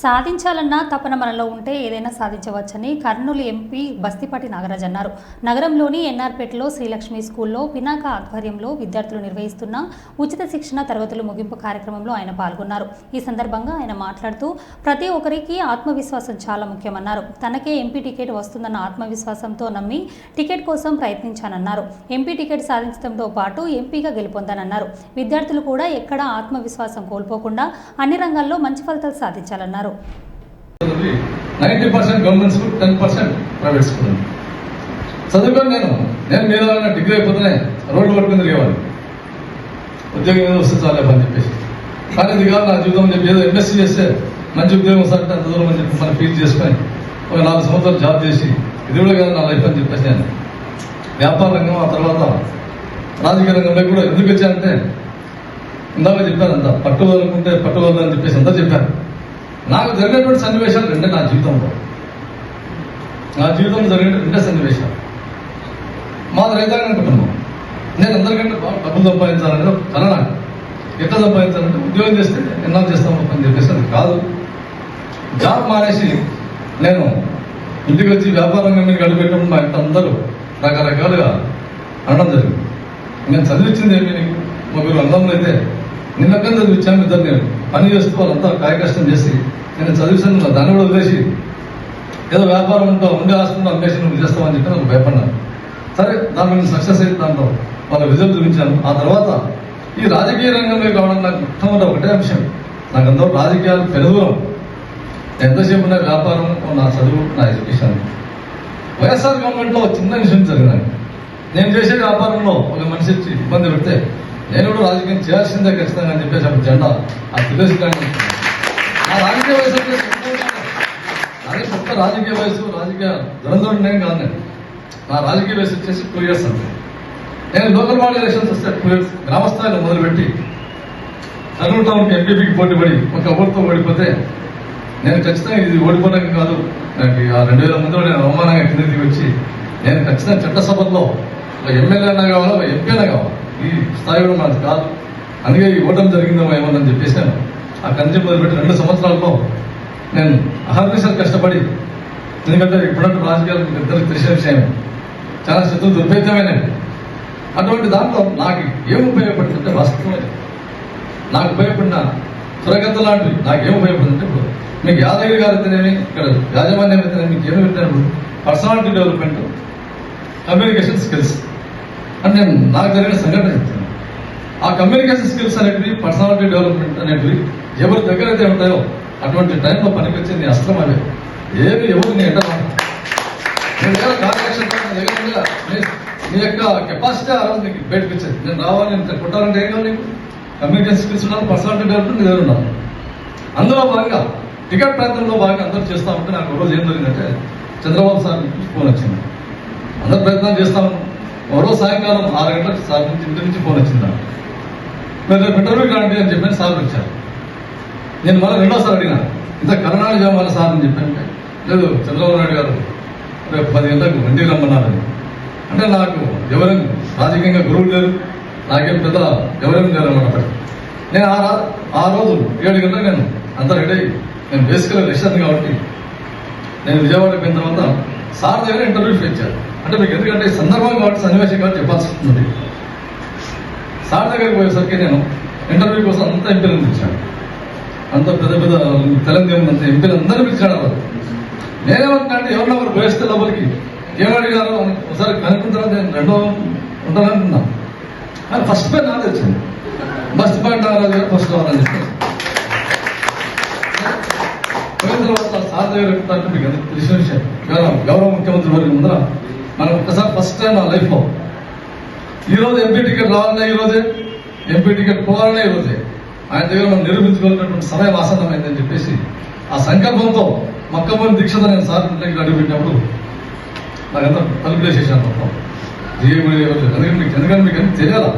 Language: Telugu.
సాధించాలన్న తపన మనలో ఉంటే ఏదైనా సాధించవచ్చని కర్నూలు ఎంపీ బస్తిపాటి నాగరాజ్ అన్నారు. నగరంలోని ఎన్ఆర్పేటలో శ్రీలక్ష్మి స్కూల్లో పినాక ఆధ్వర్యంలో విద్యార్థులు నిర్వహిస్తున్న ఉచిత శిక్షణ తరగతులు ముగింపు కార్యక్రమంలో ఆయన పాల్గొన్నారు. ఈ సందర్భంగా ఆయన మాట్లాడుతూ ప్రతి ఒక్కరికి ఆత్మవిశ్వాసం చాలా ముఖ్యమన్నారు. తనకే ఎంపీ టికెట్ వస్తుందన్న ఆత్మవిశ్వాసంతో నమ్మి టికెట్ కోసం ప్రయత్నించానన్నారు. ఎంపీ టికెట్ సాధించడంతో పాటు ఎంపీగా గెలుపొందానన్నారు. విద్యార్థులు కూడా ఎక్కడా ఆత్మవిశ్వాసం కోల్పోకుండా అన్ని రంగాల్లో మంచి ఫలితాలు సాధించాలన్నారు. Ninety percent government school ten percent private school ఉంది చదువుకొని నేను నేను మీద డిగ్రీ అయిపోతేనే రోడ్డు వర్క్ మీద ఉద్యోగం ఏదో వస్తే చాలే పని చెప్పేసి. కానీ ఇది కాదు నా జీవితం చెప్పి ఏదో ఎంఎస్సీ చేస్తే మంచి ఉద్యోగం వస్తే అంత దూరం అని చెప్పి మనం ఫీల్ చేసుకొని ఒక నాలుగు సంవత్సరాలు జాబ్ చేసి ఇది కూడా కాదు నా లైఫ్ అని చెప్పేసి నేను వ్యాపార రంగం ఆ తర్వాత రాజకీయ రంగంలో కూడా ఎందుకు వచ్చానంటే ఇందాక చెప్పాను అంత పట్టు వదులుకుంటే చెప్పేసి అంతా చెప్పాను నాకు జరిగినటువంటి సన్నివేశాలు రెండే నా జీవితంలో. నా జీవితంలో జరిగిన రెండే సన్నివేశాలు. మాది రైతాంగం కుటుంబం. నేను అందరికంటే బాగా డబ్బులు సంపాదించాలంటే ఒక నాకు. ఎట్లా సంపాదించాలంటే ఉద్యోగం చేస్తే ఎన్నాళ్ళు చేస్తాం అని చెప్పేసి అది కాదు. జాబ్ మానేసి నేను ఇంటికి వచ్చి వ్యాపార మీద గడిపెట్టడం మా ఇంత అందరూ రకరకాలుగా అనడం జరిగింది. నేను చదివించింది ఏమి నీకు? ముగ్గురు అందరం అయితే నిన్నక్కడ చదివించాను ఇద్దరు నేను. పని చేస్తూ వాళ్ళంతా కాయ కష్టం చేసి నేను చదివిస్తాను దాన్ని కూడా వదిలేసి ఏదో వ్యాపారం ఉంటో ఉండే హాస్పిటల్ అమ్మేసి నువ్వు చేస్తామని చెప్పి నాకు భయపడ్డాను. సరే దాని మీద సక్సెస్ అయితే దాంట్లో వాళ్ళ రిజల్ట్ చూపించాను. ఆ తర్వాత ఈ రాజకీయ రంగంలో కావడం నాకు మొట్టమొదటి ఒకటే అంశం. నాకు అందరూ రాజకీయాలు పెనుదూరం ఎంతసేపు నా వ్యాపారం నా చదువు నా ఎడ్యుకేషన్. వైఎస్ఆర్ గవర్నమెంట్లో చిన్న విషయం జరిగినాయి నేను చేసే వ్యాపారంలో ఒక మనిషి ఇబ్బంది పెడితే నేను కూడా రాజకీయం చేయాల్సిందే ఖచ్చితంగా అని చెప్పేసి అప్పుడు జెండా ఆ ప్రదేశ్ నా రాజకీయ వయసు అదే కొత్త రాజకీయ వయసు రాజకీయ దురంధరం కాదు నేను. నా రాజకీయ వయసు వచ్చేసి టూ ఇయర్స్ అండి నేను లోకల్ బాడీ ఎలక్షన్స్ వస్తే టూ ఇయర్స్ గ్రామస్థాయిలో మొదలుపెట్టి కర్నూలు టౌన్కి ఎంపీపీకి పోటీ పడి ఒక ఓటుతో ఓడిపోతే నేను ఖచ్చితంగా ఇది ఓడిపోవడానికి కాదు. నాకు ఆ రెండు వేల ముందులో నేను అవమానంగా కిందకి వచ్చి నేను ఖచ్చితంగా చట్టసభల్లో ఒక ఎమ్మెల్యే కావాలా ఒక ఎంపీ కావాలి? ఈ స్థాయి కూడా మనది కాదు. అందుకే ఈ జరిగిందేమో జరిగిందో ఏమని చెప్పేశాను. ఆ కంచి మొదలుపెట్టి రెండు సంవత్సరాల్లో నేను అహర్నిశలు కష్టపడి ఎందుకంటే ఇప్పుడంటే రాజకీయాలు మీకు ఇద్దరికి తెలిసిన విషయమే చాలా శత్రువు దుర్భేద్యమైనవి అటువంటి దాంట్లో నాకు ఏం ఉపయోగపడుతుంటే వాస్తవమే. నాకు ఉపయోగపడిన సురగత లాంటివి నాకు ఏం ఉపయోగపడుతుంటే ఇప్పుడు మీకు యాదగిరి గారు అయితేనేమి ఇక్కడ యాజమాన్యం అయితేనేమి మీకు ఏమి పెట్టినప్పుడు పర్సనాలిటీ డెవలప్మెంట్ కమ్యూనికేషన్ స్కిల్స్. అని నేను నాకు జరిగిన సంఘటన చెప్తాను. ఆ కమ్యూనికేషన్ స్కిల్స్ అనేటివి పర్సనాలిటీ డెవలప్మెంట్ అనేటివి ఎవరి దగ్గర అయితే ఉంటాయో అటువంటి టైంలో పనికొచ్చే నీ అస్త్రం అవే ఏమి ఎవరు నీ ఎంట నీ యొక్క కెపాసిటీ ఆ రోజు నీకు బయటకు వచ్చేది నేను రావాలి నేను కొట్టాలంటే ఏం కావాలి నీకు? కమ్యూనికేషన్ స్కిల్స్ ఉండాలి పర్సనాలిటీ డెవలప్మెంట్ నీ దగ్గర ఉండాలి. అందులో భాగంగా టికెట్ ప్రయత్నంలో భాగంగా అందరూ చేస్తా ఉంటే నాకు రోజు ఏం జరిగిందంటే చంద్రబాబు సార్ ఫోన్ వచ్చింది. అందరు ప్రయత్నం చేస్తాము మరో సాయంకాలం ఆరు గంటలకు సార్ నుంచి ఇంటి నుంచి ఫోన్ వచ్చిందా? నాకు మీరు రేపు ఇంటర్వ్యూ కాండి అని చెప్పి సార్ వచ్చారు. నేను మళ్ళీ రెండోసారి అడిగినా ఇంత కరుణాలు చేయాలి సార్ అని చెప్పాను లేదు చంద్రబాబు నాయుడు గారు రేపు పది గంటలకు ఇంటికి రమ్మన్నారని. అంటే నాకు ఎవరైనా రాజకీయంగా గురువు లేరు. నాకేం పెద్ద ఎవరేం లేరు అన్నమాట నేను ఆ రా- ఆ రోజు ఏడు గంటలకు నేను అంతా రెడీ అయ్యి, నేను బేసికల్గా రెసిడెంట్ కాబట్టి నేను విజయవాడ పోయిన తర్వాత సార్ దగ్గర ఇంటర్వ్యూ ఇచ్చారు అంటే మీకు ఎందుకంటే ఈ సందర్భం కాబట్టి సన్నివేశం కాబట్టి చెప్పాల్సి ఉంటుంది సార్ దగ్గరికి పోయేసరికి నేను ఇంటర్వ్యూ కోసం అంత ఎంపీలను పిలిచాను. అంత పెద్ద పెద్ద తెలంగాణ అంత ఎంపీలు అందరూ పిలిచాడు వాళ్ళు నేనేమంటున్నా అంటే ఎవరినో ఒకరు పోయిస్తే లోపలికి ఏమడిగారు అని ఒకసారి కనుక్కున్న తర్వాత నేను రెండో ఉంటాననుకున్నాను కానీ ఫస్ట్ పాయింట్ నాకు వచ్చింది ఫస్ట్ పాయింట్ నాగరాజు గారు ఫస్ట్ రావాలని చెప్పారు తర్వాత సార్ మీకు ఎందుకు తెలిసిన విషయం. గౌరవ గౌరవ ముఖ్యమంత్రి వారి ముందర మనం ఒక్కసారి ఫస్ట్ టైం ఆ లైఫ్లో ఈ రోజు ఎంపీ టికెట్ రావాలన్నా ఈరోజే ఎంపీ టికెట్ పోవాలన్నా ఈరోజే ఆయన దగ్గర మనం నిరూపించుకోవాలన్నటువంటి సమయం ఆసన్నమైందని చెప్పేసి ఆ సంకల్పంతో మక్కమూరి దీక్షతో నేను సార్ ఇంటికి అడుగుపెట్టినప్పుడు నాకంతా తలుపులేసేసాను మొత్తం. ఎందుకంటే మీకు ఎందుకంటే మీకు అన్ని తెలియాలా?